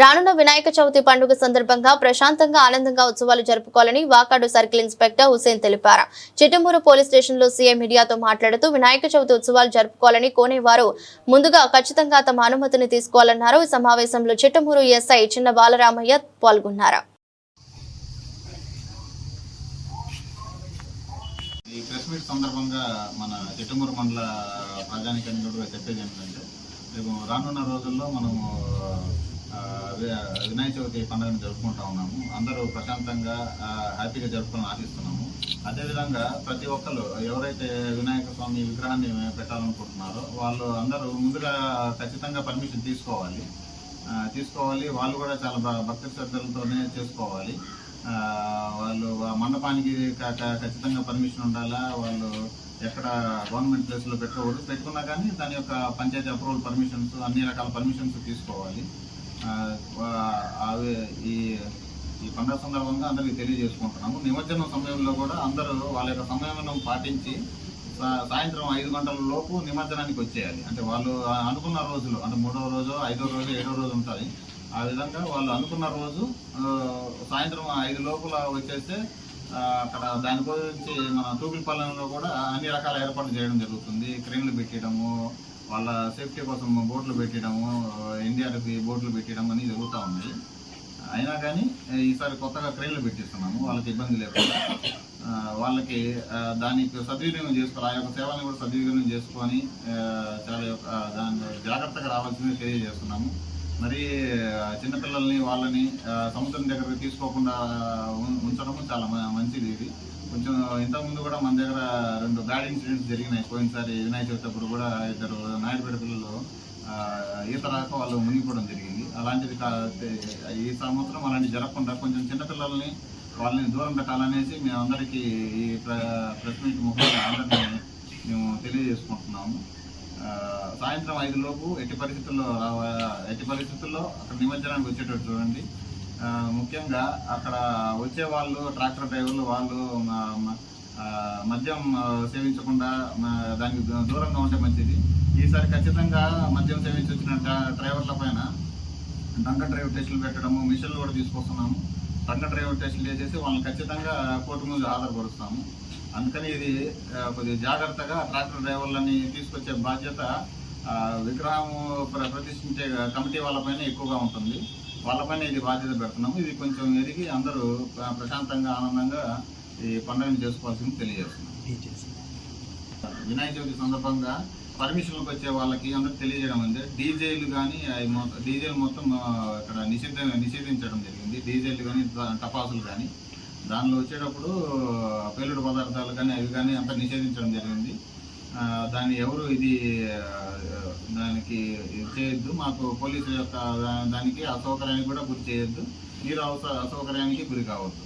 రానున్న వినాయక చవితి పండుగ సందర్భంగా ప్రశాంతంగా ఆనందంగా ఉత్సవాలు జరుపుకోవాలని వాకాడు సర్కిల్ ఇన్స్పెక్టర్ హుసేన్ తెలిపారు. చిట్టమూరు పోలీస్ స్టేషన్లో సీఎం మీడియాతో మాట్లాడుతూ వినాయక చవితి ఉత్సవాలు జరుపుకోవాలని కోనేవారు. ముందుగా ఖచ్చితంగా తమ అనుమతిని తీసుకోవాలన్నారు. ఈ సమావేశంలో చిట్టమూరు ఎస్ఐ చిన్న బాలరామయ్య పాల్గొన్నారు. ఈ ప్రెస్ మీట్ సందర్భంగా మన చిట్టమూరు మండల ప్రజానికానికి చెప్పేది ఏంటంటే రేపు రానున్న రోజుల్లో మనము వినాయక చవితి పండుగను జరుపుకుంటా ఉన్నాము. అందరూ ప్రశాంతంగా హ్యాపీగా జరుపుకోవాలని ఆశిస్తున్నాము. అదేవిధంగా ప్రతి ఒక్కరు ఎవరైతే వినాయక స్వామి విగ్రహాన్ని పెట్టాలనుకుంటున్నారో వాళ్ళు అందరూ ముందుగా ఖచ్చితంగా పర్మిషన్ తీసుకోవాలి. తీసుకోవాలి. వాళ్ళు కూడా చాలా భక్తి శ్రద్ధలతోనే చేసుకోవాలి. వాళ్ళు మండపానికి ఖచ్చితంగా పర్మిషన్ ఉండాలా? వాళ్ళు ఎక్కడ గవర్నమెంట్ ప్లేస్లో పెట్టకూడదు. పెట్టుకున్నా కానీ దాని యొక్క పంచాయతీ అప్రూవల్ పర్మిషన్స్ అన్ని రకాల పర్మిషన్స్ తీసుకోవాలి. అవి ఈ ఈ పండుగ సందర్భంగా అందరికీ తెలియజేసుకుంటున్నాము. నిమజ్జనం సమయంలో కూడా అందరూ వాళ్ళ యొక్క సమయం పాటించి సాయంత్రం ఐదు గంటల లోపు నిమజ్జనానికి వచ్చేయాలి. అంటే వాళ్ళు అనుకున్న రోజులు అంటే మూడో రోజు ఐదో రోజు ఏడో రోజు ఉంటుంది ఆ విధంగా వాళ్ళు అనుకున్న రోజు సాయంత్రం ఐదు లోపల వచ్చేస్తే అక్కడ దాని గురించి మన తూపిలపాలెంలో కూడా అన్ని రకాల ఏర్పాట్లు చేయడం జరుగుతుంది. క్రేన్లు పెట్టడము వాళ్ళ సేఫ్టీ కోసం బోట్లు పెట్టడము ఎన్డీఆర్ఎఫ్ బోట్లు పెట్టడం అని జరుగుతూ ఉంది. అయినా కానీ ఈసారి కొత్తగా క్రేన్లు పెట్టిస్తున్నాము వాళ్ళకి ఇబ్బంది లేకుండా. వాళ్ళకి దానికి సద్వినియోగం చేసుకోవాలి ఆ యొక్క సేవలను కూడా సద్వినియోగం చేసుకొని చాలా యొక్క దాన్ని జాగ్రత్తగా రావాల్సింది తెలియజేస్తున్నాము. మరి చిన్నపిల్లల్ని వాళ్ళని సముద్రం దగ్గరకు తీసుకోకుండా ఉం- ఉంచడము చాలా మ- మంచిది ఇది. కొంచెం ఇంతకుముందు కూడా మన దగ్గర రెండు బ్యాడ్ ఇన్సిడెంట్స్ జరిగినాయి. పోయినసారి వినాయక చవితి అప్పుడు కూడా ఇద్దరు నాయుడుపేట పిల్లలు ఈత రాక వాళ్ళు మునిగిపోవడం జరిగింది. అలాంటిది ఈ సంవత్సరం అలాంటి జరగకుండా కొంచెం చిన్నపిల్లల్ని వాళ్ళని దూరం పెట్టాలనేసి మేమందరికీ ఈ ప్ర- ప్రెస్ మీట్ ముఖ్యంగా అందరినీ మేము తెలియజేసుకుంటున్నాము. సాయంత్రం ఐదు లోపు ఎట్టి పరిస్థితుల్లో ఎట్టి పరిస్థితుల్లో అక్కడ నిమజ్జనానికి వచ్చేటట్టు చూడండి. ముఖ్యంగా అక్కడ వచ్చే వాళ్ళు ట్రాక్టర్ డ్రైవర్లు వాళ్ళు మద్యం సేవించకుండా దానికి దూరంగా ఉంటే మంచిది. ఈసారి ఖచ్చితంగా మద్యం సేవించి వచ్చిన డ్రైవర్ల పైన డంక డ్రైవర్ టెస్టులు పెట్టడము మిషన్లు కూడా తీసుకొస్తున్నాము. డంక డ్రైవర్ టెస్టులు చేసేసి వాళ్ళని ఖచ్చితంగా కోర్టు ముందు ఆధారపరుస్తాము అందుకని ఇది కొద్దిగా జాగ్రత్తగా ట్రాక్టర్ డ్రైవర్లని తీసుకొచ్చే బాధ్యత విగ్రహం ప్ర- ప్రతిష్ఠించే కమిటీ వాళ్ళపైన ఎక్కువగా ఉంటుంది. వాళ్ళపైన ఇది బాధ్యత పెడుతున్నాము. ఇది కొంచెం ఎదిగి అందరూ ప్ర- ప్రశాంతంగా ఆనందంగా ఈ పండుగను చేసుకోవాల్సింది తెలియజేస్తున్నాం. వినాయక చవితి సందర్భంగా పర్మిషన్లకు వచ్చే వాళ్ళకి అందరికి తెలియజేయడం ఉంది డీజేలు కానీ డీజేలు మొత్తం ఇక్కడ నిషేధ నిషేధించడం జరిగింది. డీజేలు కానీ టపాసులు కానీ. దానిలో వచ్చేటప్పుడు పేలుడు పదార్థాలు కానీ అవి కానీ అంతా నిషేధించడం జరిగింది. దాన్ని ఎవరు ఇది దానికి ఇది చేయొద్దు. మాకు పోలీసుల యొక్క దానికి అసౌకర్యానికి కూడా గురి చేయొద్దు. మీరు అవస అసౌకర్యానికి గురి కావద్దు.